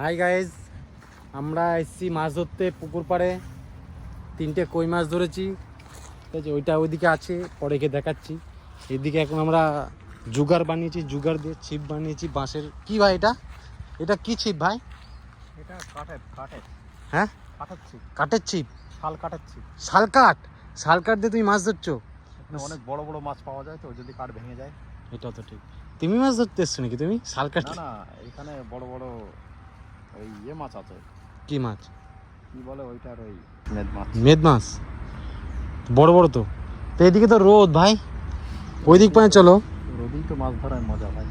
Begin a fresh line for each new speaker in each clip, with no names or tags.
Hi guys আমরা এসছি মাছ ধরতে পুকুর পাড়ে। তিনটে কই মাছ ধরেছি। ঠিক আছে ওইটা ওইদিকে আছে পরে গিয়ে দেখাচ্ছি। এদিকে এখন আমরা জুগার বানিয়েছি জুগার দিয়ে ছিপ বানিয়েছি বাঁশের। কি ভাই এটা? এটা কি ছিপ ভাই?
এটা কাঠের কাঠের।
হ্যাঁ?
কাটাচ্ছি
কাঠের ছিপ?
শাল কাঠের
ছিপ। শাল কাঠ? শাল কাঠ দিয়ে তুমি মাছ ধরছো?
অনেক বড় বড় মাছ পাওয়া যায় তো যদি কাঠ ভেঙে যায়।
এটা তো ঠিক। তুমি মাছ ধরতে এসছো নাকি তুমি? শালকাঠ
না না এখানে বড় বড় ওই ইয়ে মাছ আছে।
কি মাছ?
কি বলে ওইটার ওই মেদ মাছ।
মেদ মাছ? বড় বড় তো। তো এদিকে তো রোদ ভাই। ওই দিক পায়ে চলো।
রোদিই তো মাছ ধরার মজা ভাই।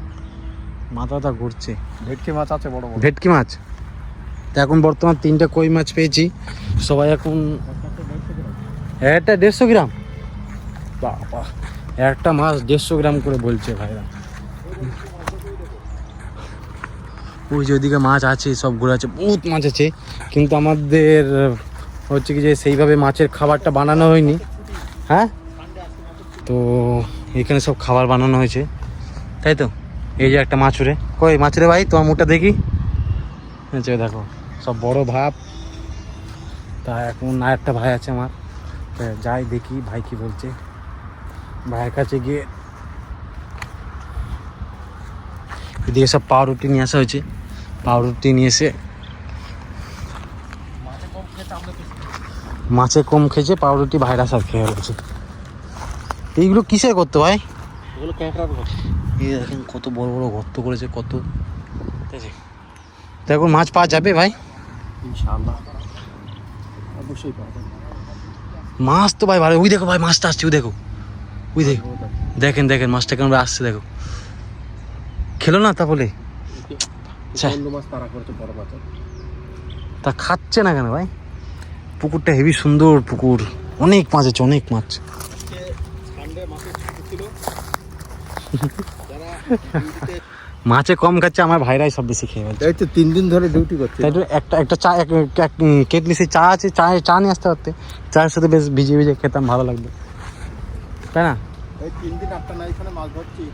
মাথাটা ঘুরছে।
ভেটকি মাছ আছে বড় বড়।
ভেটকি মাছ? তো এখন বর্তমান তিনটে কই মাছ পেয়েছি। সবাই এখন একটা দেড়শো গ্রাম। বাবা একটা মাছ দেড়শো গ্রাম করে বলছে ভাইরা। ওই যে ওইদিকে মাছ আছে সবগুলো আছে, বহুত মাছ আছে। কিন্তু আমাদের, হচ্ছে কি যে সেইভাবে মাছের খাবারটা বানানো হয়নি। হ্যাঁ? তো এখানে সব খাবার বানানো হয়েছে। তাই তো? এই যে একটা মাছুরে। কই মাছ রে ভাই, তোমার মুখটা দেখি? আচ্ছা দেখো, সব বড় ভাব। তা এখন আর একটা ভাই আছে আমার। যাই দেখি ভাই কি বলছে। ভাইয়ের কাছে গিয়ে এদিকে সব পাউরুটি নিয়ে আসা হয়েছে। পাউরুটি নিয়ে এসে
মাছে কম
খেয়েছে পাউরুটি ভাইরা সব খেয়ে রয়েছে এইগুলো কিসের করতো ভাই? এই দেখেন কত বড় বড় গর্ত করেছে কত। ঠিক আছে। তো এখন মাছ পাওয়া যাবে ভাই?
ইনশাআল্লাহ। অবশ্যই পাওয়া যাবে।
মাছ তো ভাই ভালো। ওই দেখো ভাই মাছটা আসছে ওই দেখো। ওই দেখো। দেখেন দেখেন মাছটা কেমন আসছে দেখো। খেলো না তা বলে তা খাচ্ছে না কেন ভাই? পুকুরটা হেভি সুন্দর পুকুর। অনেক মাছ আছে অনেক মাছ। মাছে কম খাচ্ছে আমার ভাইরাই সব বেশি খেয়ে ফেলছে।
এই তো তিন দিন ধরে ডিউটি করছে।
একটা একটা চা এক কেটলি সে চা আছে চা চা নিয়ে আসতে পারতে। চায়ের সাথে বেশ ভিজে ভিজে খেতাম ভালো লাগবে তাই না?
এই তিন দিন আটটা না এখানে মাছ ধরছি।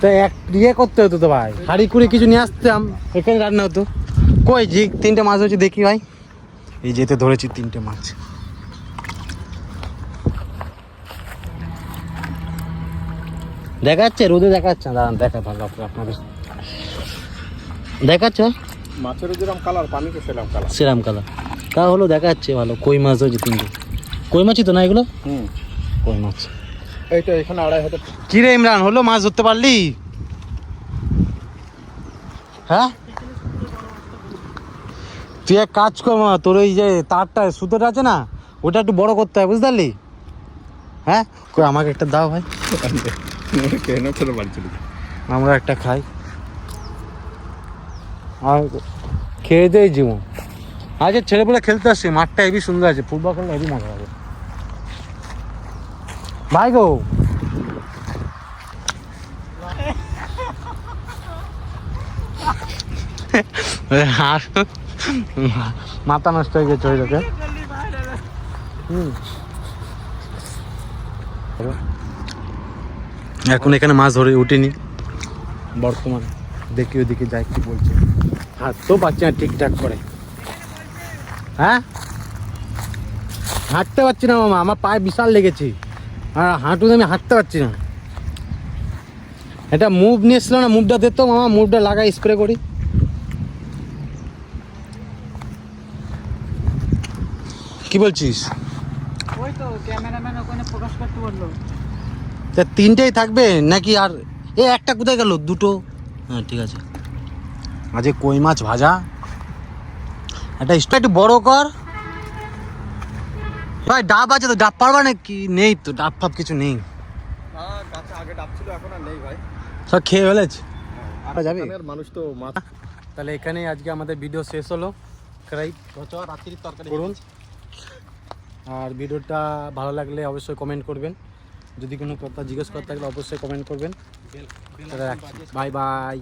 তো এক ইয়ে করতে হতো তো ভাই। হাড়ি কুড়ি কিছু নিয়ে আসতাম এখানে রান্না হতো। কই জি তিনটে মাছ হচ্ছে দেখি ভাই। এই যেতে ধরেছি তিনটে মাছ। দেখা যাচ্ছে রোদে দেখা যাচ্ছে দাঁড়ান দেখা ভালো আপনি- আপনাদের। দেখাচ্ছে ভাই?
মাছের যেরকম কালার পানিতে সেরকম কালার
সেরাম কালা তা হলো দেখা যাচ্ছে ভালো কই মাছ হয়েছে তিনটে। কই মাছই তো না এগুলো?
হুম।
কই মাছ?
এইটা এখানে আড়াই হাজার
কি রে ইমরান হলো মাছ ধরতে পারলি? হ্যাঁ? তুই এক কাজ কর মা, তোর ওই যে তারটা সুতোটা আছে না ওটা একটু বড় করতে হয় বুঝতে পারলি? হ্যাঁ? কই আমাকে একটা দাও ভাই।
কেন ছোট বাড়ি চলে
আমরা একটা খাই। আর খেয়ে দেয় জীবন। আজকে ছেলেপুলে খেলতে আসছে মাঠটা হেবি সুন্দর আছে ফুটবল খেললে হেবি মজা হবে ভাই গো। মাথা নষ্ট হয়ে গেছে ওই লোকে হুম। এখন এখানে মাছ ধরে উঠিনি। বর্তমান। দেখি ওদিকে যাই কি বলছে। হাঁটতেও পারছি না ঠিকঠাক করে। হ্যাঁ? হাঁটতে পারছি না মামা আমার পায়ে বিশাল লেগেছে। আর হাঁটুতে আমি হাঁটতে পারছি না। এটা মুভ নিয়ে এসছিল না মুভটা দিত মামা মুভটা লাগাই স্প্রে করি। কি বলছিস?
ওই তো ক্যামেরাম্যান ওখানে প্রকাশ করতে বলল।
তা তিনটেই থাকবে নাকি আর এ একটা কোথায় গেল? দুটো? হ্যাঁ ঠিক আছে। আজকে কই মাছ ভাজা? একটা স্টো একটু বড় কর। ভাই ডাব আছে তো ডাব পারবা নাকি? নেই তো ডাব ফাব কিছু নেই।
হ্যাঁ আগে ডাব ছিল এখন আর নেই ভাই
সব খেয়ে ফেলেছে যাবি?
এখানের মানুষ তো মাছ
তাহলে এখানেই আজকে আমাদের ভিডিও শেষ হলো। ক্রাই
রাত্রির তরকারি
করুন। আর ভিডিওটা ভালো লাগলে অবশ্যই কমেন্ট করবেন। যদি কোনো কথা জিজ্ঞেস করতে থাকলে অবশ্যই কমেন্ট করবেন। Bye bye